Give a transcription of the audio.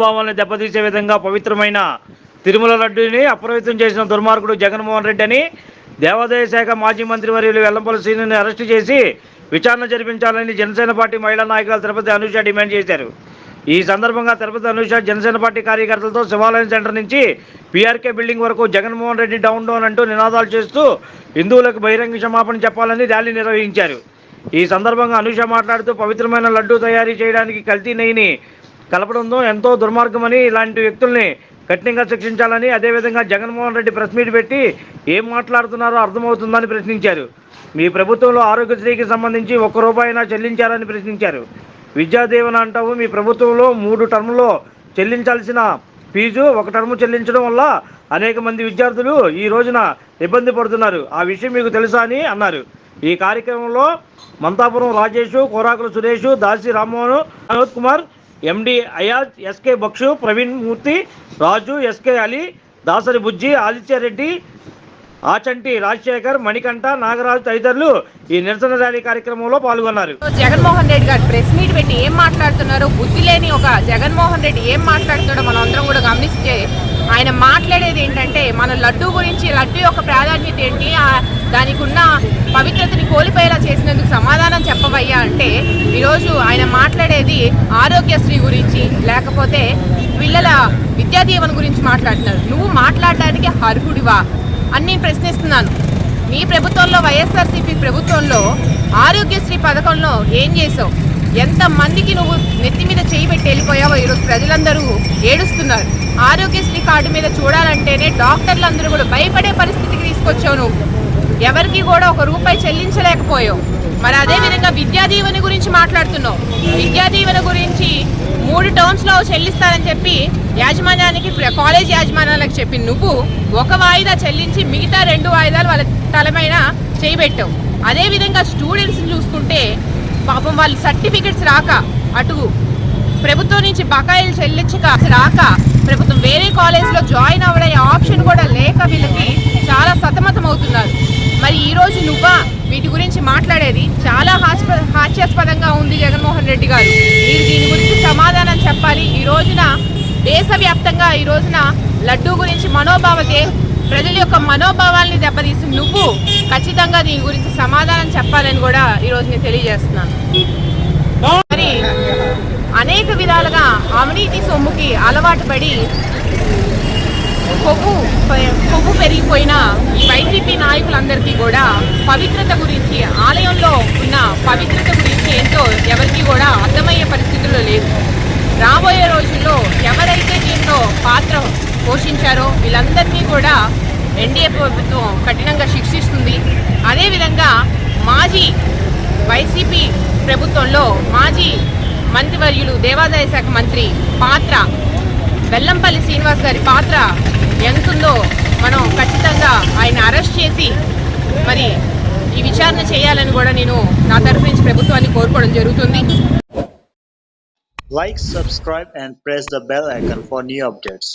మనోభావాలను దెబ్బతీసే విధంగా పవిత్రమైన తిరుమల లడ్డూని అప్రవిత్రం చేసిన దుర్మార్గుడు జగన్మోహన్ రెడ్డి అని దేవాదాయ శాఖ మాజీ మంత్రి వర్యులు వెల్లంపల్లి శ్రీని అరెస్టు చేసి విచారణ జరిపించాలని జనసేన పార్టీ మహిళా నాయకులు తిరుపతి అనుష డిమాండ్ చేశారు. ఈ సందర్భంగా తిరుపతి అనుష జనసేన పార్టీ కార్యకర్తలతో శివాలయం సెంటర్ నుంచి పీఆర్కే బిల్డింగ్ వరకు జగన్మోహన్ రెడ్డి డౌన్ డౌన్ అంటూ నినాదాలు చేస్తూ హిందువులకు బహిరంగ క్షమాపణ చెప్పాలని ర్యాలీ నిర్వహించారు. ఈ సందర్భంగా అనుష మాట్లాడుతూ పవిత్రమైన లడ్డూ తయారీ చేయడానికి కల్తీ నెయ్యిని కలపడంతో ఎంతో దుర్మార్గమని ఇలాంటి వ్యక్తుల్ని కఠినంగా శిక్షించాలని అదేవిధంగా జగన్మోహన్ రెడ్డి ప్రెస్ మీట్ పెట్టి ఏం మాట్లాడుతున్నారో అర్థమవుతుందని ప్రశ్నించారు. మీ ప్రభుత్వంలో ఆరోగ్యశ్రీకి సంబంధించి ఒక్క రూపాయినా చెల్లించారని ప్రశ్నించారు. విద్యాదీవెన అంటావు మీ ప్రభుత్వంలో మూడు టర్ములో చెల్లించాల్సిన ఫీజు ఒక టర్ము చెల్లించడం వల్ల అనేక మంది విద్యార్థులు ఈ రోజున ఇబ్బంది పడుతున్నారు. ఆ విషయం మీకు తెలుసా అని అన్నారు. ఈ కార్యక్రమంలో Manthapuram Rajesh Korakula Suresh Dasi Rammohan Vinod Kumar MD Ayaz SK Bakshu Praveen Murthy Raju SK Ali Dasari Bujji Aditya Reddy Achanti Rajasekhar Manikanta Nagaraju తదితరులు ఈ నిరసన ర్యాలీ కార్యక్రమంలో పాల్గొన్నారు. జగన్మోహన్ రెడ్డి గారు ప్రెస్ మీట్ పెట్టి ఏం మాట్లాడుతున్నారు? బుద్ధి లేని ఒక జగన్మోహన్ రెడ్డి ఏం మాట్లాడుతున్నాడో మనం అందరం కూడా గమనిస్తే ఆయన మాట్లాడేది ఏంటంటే మన లడ్డు గురించి లడ్డు యొక్క ప్రాధాన్యత ఏంటి? దానికి ఉన్న పవిత్రతని కోల్పోయేలా చేసినందుకు సమాధానం చెప్పవయ్యా అంటే ఈరోజు ఆయన మాట్లాడేది ఆరోగ్యశ్రీ గురించి లేకపోతే పిల్లల విద్యా దీవెన గురించి మాట్లాడుతున్నారు. నువ్వు మాట్లాడడానికి అర్హుడివా? అని నేను ప్రశ్నిస్తున్నాను. నీ ప్రభుత్వంలో వైఎస్ఆర్సీపీ ప్రభుత్వంలో ఆరోగ్యశ్రీ పథకంలో ఏం చేసావు ఎంతమందికి నువ్వు నెత్తి మీద చేయి పెట్టి వెళ్ళిపోయావో ఈరోజు ప్రజలందరూ ఏడుస్తున్నారు. ఆరోగ్యశ్రీ కార్డు మీద చూడాలంటేనే డాక్టర్లు అందరూ కూడా భయపడే పరిస్థితికి తీసుకొచ్చావు నువ్వు. ఎవరికి కూడా ఒక రూపాయి చెల్లించలేకపోయావు. మరి అదే విధంగా విద్యా దీవెన గురించి మాట్లాడుతున్నావు విద్యా దీవెన గురించి మూడు టర్మ్స్లో చెల్లిస్తారని చెల్లిస్తానని చెప్పి యాజమాన్యానికి కాలేజ్ యాజమాన్యాలకు చెప్పి నువ్వు ఒక వాయిదా చెల్లించి మిగతా రెండు వాయిదాలు వాళ్ళ తలమైన చేయబెట్టావు. అదేవిధంగా స్టూడెంట్స్ని చూసుకుంటే పాపం వాళ్ళు సర్టిఫికెట్స్ రాక అటు ప్రభుత్వం నుంచి బకాయిలు చెల్లించక రాక ప్రభుత్వం వేరే కాలేజ్లో జాయిన్ అవ్వడే ఆప్షన్ కూడా లేక వీళ్ళకి చాలా సతమతం అవుతున్నారు మరి ఈ రోజు నువ్వా వీటి గురించి మాట్లాడేది చాలా హాస్ప హాస్యాస్పదంగా ఉంది జగన్మోహన్ రెడ్డి గారు. మీరు దీని గురించి సమాధానం చెప్పాలి. ఈ రోజున దేశవ్యాప్తంగా ఈ రోజున లడ్డూ గురించి మనోభావతే ప్రజల యొక్క మనోభావాల్ని దెబ్బతీసి నువ్వు ఖచ్చితంగా దీని గురించి సమాధానం చెప్పాలని కూడా ఈ రోజు నేను తెలియజేస్తున్నాను. మరి అనేక విధాలుగా అవినీతి సొమ్ముకి అలవాటు పడి కొవ్వు కొవ్వు పెరిగిపోయిన ఈ వైసీపీ నాయకులందరికీ కూడా పవిత్రత గురించి ఆలయంలో ఉన్న పవిత్రత గురించి ఎంతో ఎవరికి కూడా అర్థమయ్యే పరిస్థితుల్లో లేదు రాబోయే రోజుల్లో ఎవరైతే దీంట్లో పాత్ర పోషించారో వీళ్ళందరినీ కూడా ఎన్డీఏ ప్రభుత్వం కఠినంగా శిక్షిస్తుంది. అదేవిధంగా మాజీ వైసీపీ ప్రభుత్వంలో మాజీ మంత్రివర్యులు దేవాదాయ శాఖ మంత్రి పాత్ర వెల్లంపల్లి శ్రీనివాస్ గారి పాత్ర ఎంతుందో మనం ఖచ్చితంగా ఆయన అరెస్ట్ చేసి మరి ఈ విచారణ చేయాలని కూడా నేను నా తరఫు నుంచి ప్రభుత్వాన్ని కోరుకోవడం జరుగుతుంది. Like subscribe and press the bell icon for new updates